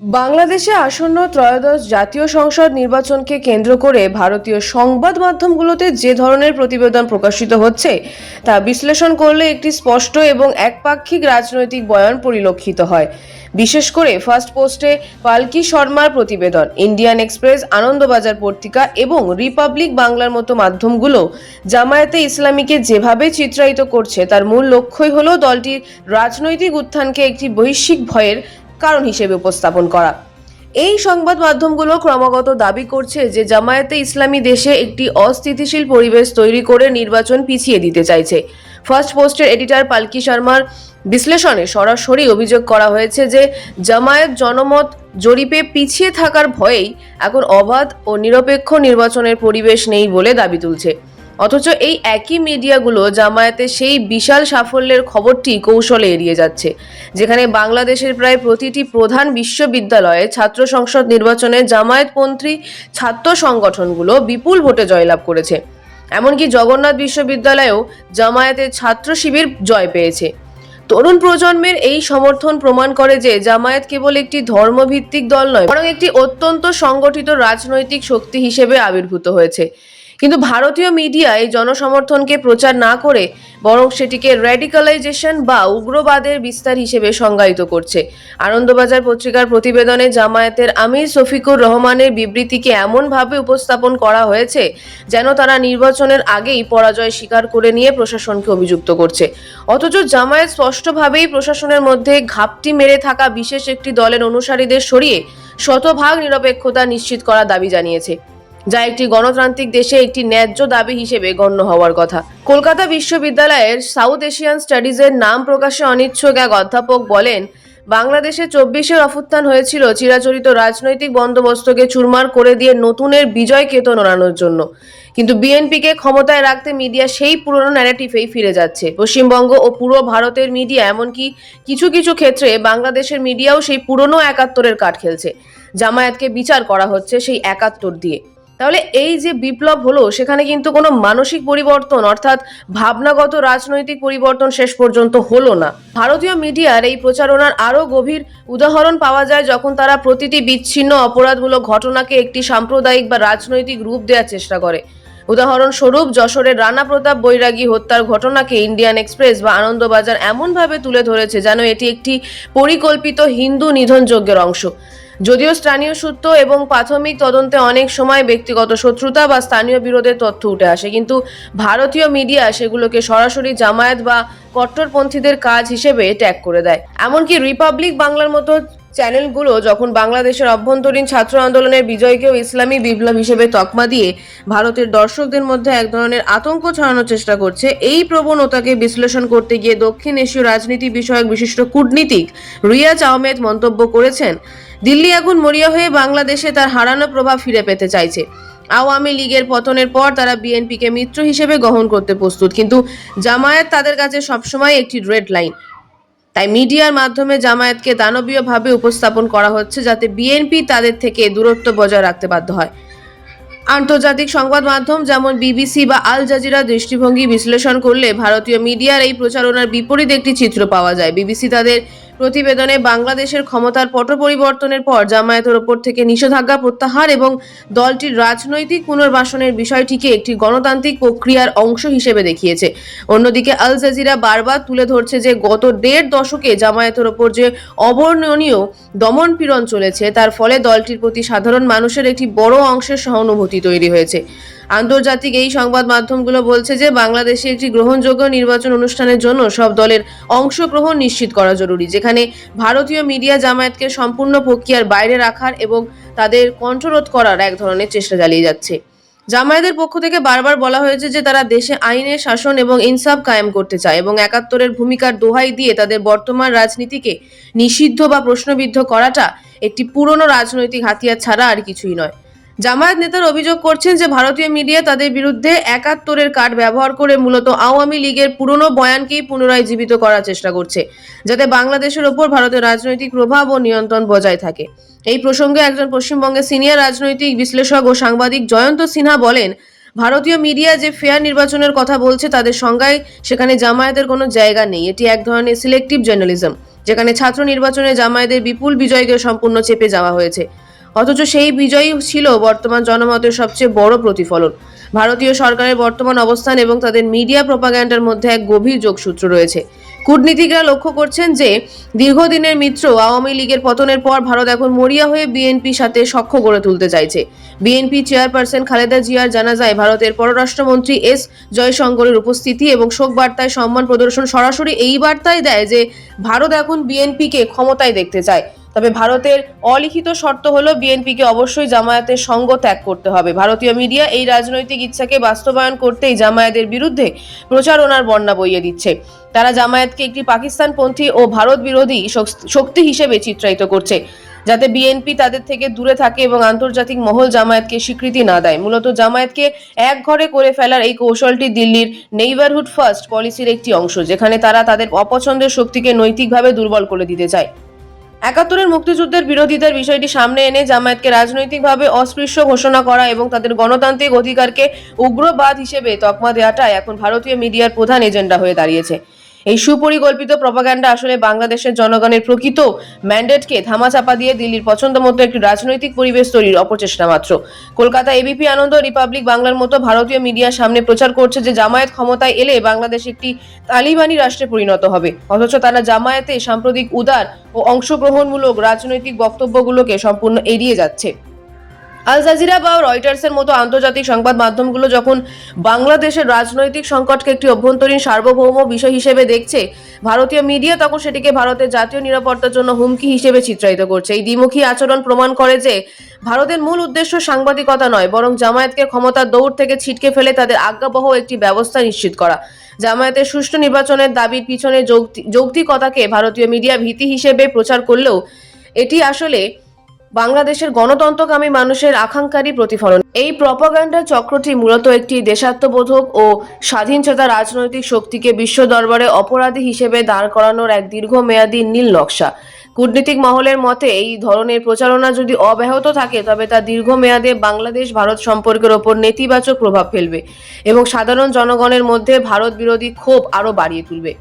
বাংলাদেশে আসন্ন ত্রয়োদশ জাতীয় সংসদ নির্বাচনকে কেন্দ্র করে ভারতীয় সংবাদ মাধ্যমগুলোতে যে ধরনের প্রতিবেদন প্রকাশিত হচ্ছে, তা বিশ্লেষণ করলে একটি স্পষ্ট এবং একপাক্ষিক রাজনৈতিক বয়ান পরিলক্ষিত হয়। বিশেষ করে ফার্স্ট পোস্টে পালকি শর্মার প্রতিবেদন, ইন্ডিয়ান এক্সপ্রেস, আনন্দবাজার পত্রিকা এবং রিপাবলিক বাংলার মতো মাধ্যমগুলো জামায়াতে ইসলামীকে যেভাবে চিত্রায়িত করছে, তার মূল লক্ষ্যই হলো দলটির রাজনৈতিক উত্থানকে একটি বৈশ্বিক ভয়ের কারণ হিসেবে উপস্থাপন করা। এই সংবাদ মাধ্যমগুলো ক্রমাগত দাবি করছে যে জামায়াতে ইসলামী দেশে একটি অস্থিতিশীল পরিবেশ তৈরি করে নির্বাচন পিছিয়ে দিতে চাইছে। ফার্স্ট পোস্টের এডিটর পালকি শর্মার বিশ্লেষণে সরাসরি অভিযোগ করা হয়েছে যে জামায়াত জনমত জরিপে পিছিয়ে থাকার ভয়েই এখন অবাধ ও নিরপেক্ষ নির্বাচনের পরিবেশ নেই বলে দাবি তুলছে। অথচ এই একই মিডিয়াগুলো জামায়াতে সেই বিশাল সাফল্যের খবরটি কৌশলে এড়িয়ে যাচ্ছে। যেখানে বাংলাদেশের প্রায় প্রতিটি প্রধান বিশ্ববিদ্যালয়ে ছাত্র সংসদ নির্বাচনে জামায়াতপন্থী ছাত্র সংগঠনগুলো বিপুল ভোটে জয়লাভ করেছে। এমনকি জগন্নাথ বিশ্ববিদ্যালয়েও জামায়াতের ছাত্র শিবির জয় পেয়েছে। তরুণ প্রজন্মের এই সমর্থন প্রমাণ করে যে জামায়াত কেবল একটি ধর্মভিত্তিক দল নয়, বরং একটি অত্যন্ত সংগঠিত রাজনৈতিক শক্তি হিসেবে আবির্ভূত হয়েছে। কিন্তু ভারতীয় মিডিয়ায় জনসমর্থনকে প্রচার না করে বরং সেটিকে র্যাডিকালাইজেশন বা উগ্রবাদের বিস্তার হিসেবে সংজ্ঞায়িত করছে। আনন্দবাজার পত্রিকার প্রতিবেদনে জামায়াতের আমির শফিকুর রহমানের বিবৃতিকে এমনভাবে উপস্থাপন করা হয়েছে যেন তারা নির্বাচনের আগেই পরাজয় স্বীকার করে নিয়ে প্রশাসনকে অভিযুক্ত করছে। অথচ জামায়াত স্পষ্টভাবেই প্রশাসনের মধ্যে ঘাপটি মেরে থাকা বিশেষ একটি দলের অনুসারীদের সরিয়ে শতভাগ নিরপেক্ষতা নিশ্চিত করার দাবি জানিয়েছে। যা একটি গণতান্ত্রিক দেশে একটি ন্যায্য দাবি হিসেবে গণ্য হওয়ার কথা। কলকাতা বিশ্ববিদ্যালয়ের সাউথ এশিয়ান স্টাডিজের নাম প্রকাশে অনিচ্ছুক এক অধ্যাপক বলেন, বাংলাদেশে চব্বিশের অভ্যুত্থান হয়েছিল চিরাচরিত রাজনৈতিক বন্দোবস্তকে চুরমার করে দিয়ে নতুনের বিজয় কেতন ওড়ানোর জন্য। কিন্তু বিএনপিকে ক্ষমতায় রাখতে মিডিয়া সেই পুরনো ন্যারেটিভেই ফিরে যাচ্ছে। পশ্চিমবঙ্গ ও পুরো ভারতের মিডিয়া এমনকি কিছু কিছু ক্ষেত্রে বাংলাদেশের মিডিয়াও সেই পুরনো একাত্তরের কাঠ খেলছে। জামায়াতকে বিচার করা হচ্ছে সেই একাত্তর দিয়ে। তাহলে এই যে বিপ্লব হলো, সেখানে কিন্তু কোনো মানসিক পরিবর্তন অর্থাৎ ভাবনাগত রাজনৈতিক পরিবর্তন শেষ পর্যন্ত হলো না। ভারতীয় মিডিয়ার এই প্রচারণার আরও গভীর উদাহরণ পাওয়া যায় যখন তারা প্রতিটি বিচ্ছিন্ন অপরাধমূলক ঘটনাকে একটি সাম্প্রদায়িক বা রাজনৈতিক রূপ দেওয়ার চেষ্টা করে। উদাহরণস্বরূপ, যশোরের রানা প্রতাপ বৈরাগী হত্যার ঘটনাকে ইন্ডিয়ান এক্সপ্রেস বা আনন্দবাজার এমনভাবে তুলে ধরেছে যেন এটি একটি পরিকল্পিত হিন্দু নিধনযজ্ঞের অংশ। যদিও স্থানীয় সূত্র এবং প্রাথমিক তদন্তে অনেক সময় ব্যক্তিগত শত্রুতা বা স্থানীয় বিরোধের তথ্য উঠে আসে, কিন্তু ভারতীয় মিডিয়া সেগুলোকে সরাসরি জামায়াত বা কট্টরপন্থীদের কাজ হিসেবে ট্যাগ করে দেয়। এমনকি রিপাবলিক বাংলার মতো চ্যানেলগুলো যখন বাংলাদেশের অভ্যন্তরীণ ছাত্র আন্দোলনের বিজয়কেও ইসলামী বিপ্লব হিসেবে তকমা দিয়ে ভারতের দর্শকদের মধ্যে এক ধরনের আতঙ্ক ছড়ানোর চেষ্টা করছে, এই প্রবণতাকে বিশ্লেষণ করতে গিয়ে দক্ষিণ এশীয় রাজনীতি বিষয়ক বিশিষ্ট কূটনীতিক রিয়াজ আহমেদ মন্তব্য করেছেন, দিল্লি এখন মরিয়া হয়ে বাংলাদেশে তার হারানো প্রভাব ফিরে পেতে চাইছে। আওয়ামী লীগের পতনের পর তারা বিএনপিকে মিত্র হিসেবে গ্রহণ করতে প্রস্তুত, কিন্তু জামায়াত তাদের কাছে সবসময় একটি রেড লাইন তাই মিডিয়ার মাধ্যমে জামায়াতকে দানবীয়ভাবে উপস্থাপন করা হচ্ছে যাতে বিএনপি তাদের থেকে দূরত্ব বজায় রাখতে বাধ্য হয়। আন্তর্জাতিক সংবাদ মাধ্যম যেমন বিবিসি বা আল জাজিরা দৃষ্টিভঙ্গি বিশ্লেষণ করলে ভারতীয় মিডিয়ার এই প্রচারণার বিপরীত একটি চিত্র পাওয়া যায়। বিবিসি তাদের প্রতিবেদনে বাংলাদেশের ক্ষমতার পট পরিবর্তনের পর জামায়াতের ওপর থেকে নিষেধাজ্ঞা প্রত্যাহার এবং দলটির রাজনৈতিক পুনর্বাসনের বিষয়টিকে একটি গণতান্ত্রিক প্রক্রিয়ার অংশ হিসেবে দেখিয়েছে। অন্যদিকে আল জাজিরা বারবার তুলে ধরছে যে গত দেড় দশকে জামায়াতের ওপর যে অবর্ণনীয় দমন পীড়ন চলেছে, তার ফলে দলটির প্রতি সাধারণ মানুষের একটি বড় অংশের সহানুভূতি তৈরি হয়েছে। আন্তর্জাতিক এই সংবাদ মাধ্যমগুলো বলছে যে বাংলাদেশে একটি গ্রহণযোগ্য নির্বাচন অনুষ্ঠানের জন্য সব দলের অংশগ্রহণ নিশ্চিত করা জরুরি, যেখানে ভারতীয় মিডিয়া জামায়াতকে সম্পূর্ণ প্রক্রিয়ার বাইরে রাখার এবং তাদের কণ্ঠরোধ করার এক ধরনের চেষ্টা চালিয়ে যাচ্ছে। জামায়াতের পক্ষ থেকে বারবার বলা হয়েছে যে তারা দেশে আইনের শাসন এবং ইনসাফ কায়েম করতে চায় এবং একাত্তরের ভূমিকার দোহাই দিয়ে তাদের বর্তমান রাজনীতিকে নিষিদ্ধ বা প্রশ্নবিদ্ধ করাটা একটি পুরনো রাজনৈতিক হাতিয়ার ছাড়া আর কিছুই নয়। জামায়াত নেতার অভিযোগ করছেন যে ভারতীয় মিডিয়া তাদের বিরুদ্ধে একাত্তরের কার্ড ব্যবহার করে মূলত আওয়ামী লীগের পুরনো বয়ানকেই পুনরায় জীবিত করার চেষ্টা করছে, যাতে বাংলাদেশের ওপর ভারতের রাজনৈতিক প্রভাব ও নিয়ন্ত্রণ বজায় থাকে। এই প্রসঙ্গে একজন পশ্চিমবঙ্গের সিনিয়র রাজনৈতিক বিশ্লেষক ও সাংবাদিক জয়ন্ত সিনহা বলেন, ভারতীয় মিডিয়া যে ফেয়ার নির্বাচনের কথা বলছে তাদের সংজ্ঞায় সেখানে জামায়াতের কোনো জায়গা নেই। এটি এক ধরনের সিলেক্টিভ জার্নালিজম যেখানে ছাত্র নির্বাচনে জামায়াতের বিপুল বিজয়কে সম্পূর্ণ চেপে যাওয়া হয়েছে। অথচ সেই বিজয়ই ছিল বর্তমান জনমতের সবচেয়ে বড় প্রতিফলন। ভারতীয় সরকারের বর্তমান অবস্থান এবং তাদের মিডিয়া প্রপাগ্যান্ডার মধ্যে এক গভীর যোগসূত্র রয়েছে। কূটনীতিকরা লক্ষ্য করছেন যে, দীর্ঘদিনের মিত্র আওয়ামী লীগের পতনের পর ভারত এখন মরিয়া হয়ে বিএনপির সাথে সখ্য গড়ে তুলতে চাইছে। বিএনপি চেয়ারপারসন খালেদা জিয়ার জানাজায় ভারতের পররাষ্ট্রমন্ত্রী এস জয়শঙ্করের উপস্থিতি এবং শোক বার্তায় সম্মান প্রদর্শন সরাসরি এই বার্তাই দেয় যে, ভারত এখন বিএনপিকে ক্ষমতায় দেখতে চায়। তবে ভারতের অলিখিত শর্ত হলো বিএনপিকে অবশ্যই জামায়াতের সঙ্গ ত্যাগ করতে হবে। ভারতীয় মিডিয়া এই রাজনৈতিক ইচ্ছাকে বাস্তবায়ন করতেই জামায়াতের বিরুদ্ধে প্রচারণার বন্যা বইয়ে দিচ্ছে। তারা জামায়াতকে একটি পাকিস্তানপন্থী ও ভারত বিরোধী শক্তি হিসেবে চিত্রায়িত করছে, যাতে বিএনপি তাদের থেকে দূরে থাকে এবং আন্তর্জাতিক মহল জামায়াতকে স্বীকৃতি না দেয়। মূলত জামায়াতকে এক ঘরে করে ফেলার এই কৌশলটি দিল্লির নেইবারহুড ফার্স্ট পলিসির একটি অংশ, যেখানে তারা তাদের অপছন্দের শক্তিকে নৈতিকভাবে দুর্বল করে দিতে চায়। একাত্তরের মুক্তিযুদ্ধের বিরোধিতার বিষয়টি সামনে এনে জামায়াতকে রাজনৈতিকভাবে অস্পৃশ্য ঘোষণা করা এবং তাদের গণতান্ত্রিক অধিকারকে উগ্রবাদ হিসেবে তকমা দেওয়াটাই এখন ভারতীয় মিডিয়ার প্রধান এজেন্ডা হয়ে দাঁড়িয়েছে। এই সুপরিকল্পিত প্রপাগান্ডা আসলে বাংলাদেশের জনগণের প্রকৃত ম্যান্ডেটকে ধামাচাপা দিয়ে দিল্লির পছন্দ মতো একটি রাজনৈতিক পরিবেশ তৈরির অপচেষ্টা মাত্র। কলকাতা এবিপি আনন্দ রিপাবলিক বাংলার মতো ভারতীয় মিডিয়ার সামনে প্রচার করছে যে জামায়াত ক্ষমতায় এলে বাংলাদেশ একটি তালিবানি রাষ্ট্রে পরিণত হবে। অথচ তারা জামায়াতে সাম্প্রতিক উদার ও অংশগ্রহণমূলক রাজনৈতিক বক্তব্যগুলোকে সম্পূর্ণ এড়িয়ে যাচ্ছে। আল জাজিরা বা রয়টার্সের মতো আন্তর্জাতিক সংবাদ মাধ্যমগুলো যখন বাংলাদেশের রাজনৈতিক সংকটকে একটি অভ্যন্তরীণ সার্বভৌম বিষয় হিসেবে দেখছে, ভারতীয় মিডিয়া তখন সেটিকে ভারতের জাতীয় নিরাপত্তার জন্য হুমকি হিসেবে চিত্রায়িত করছে। এই দ্বিমুখী আচরণ প্রমাণ করে যে, ভারতের মূল উদ্দেশ্য সাংবাদিকতা নয়, বরং জামায়াতকে ক্ষমতার দৌড় থেকে ছিটকে ফেলে তাদের আজ্ঞাবহ একটি ব্যবস্থা নিশ্চিত করা। জামায়াতের সুষ্ঠু নির্বাচনের দাবির পিছনে যৌক্তি- যৌক্তিকতাকে ভারতীয় মিডিয়া ভীতি হিসেবে প্রচার করলেও, এটি আসলে বাংলাদেশের গণতন্ত্রকামী মানুষের আকাঙ্ক্ষারই প্রতিফলন। এই প্রপাগান্ডা চক্রটি মূলত একটি দেশাত্মবোধক ও স্বাধীনচেতা রাজনৈতিক শক্তিকে বিশ্ব দরবারে অপরাধী হিসেবে দাঁড় করানোর এক দীর্ঘমেয়াদী নীল নকশা। কূটনীতিক মহলের মতে, এই ধরনের প্রচারণা যদি অব্যাহত থাকে, তবে তা দীর্ঘমেয়াদে বাংলাদেশ ভারত সম্পর্কের ওপর নেতিবাচক প্রভাব ফেলবে এবং সাধারণ জনগণের মধ্যে ভারত বিরোধী ক্ষোভ আরও বাড়িয়ে তুলবে।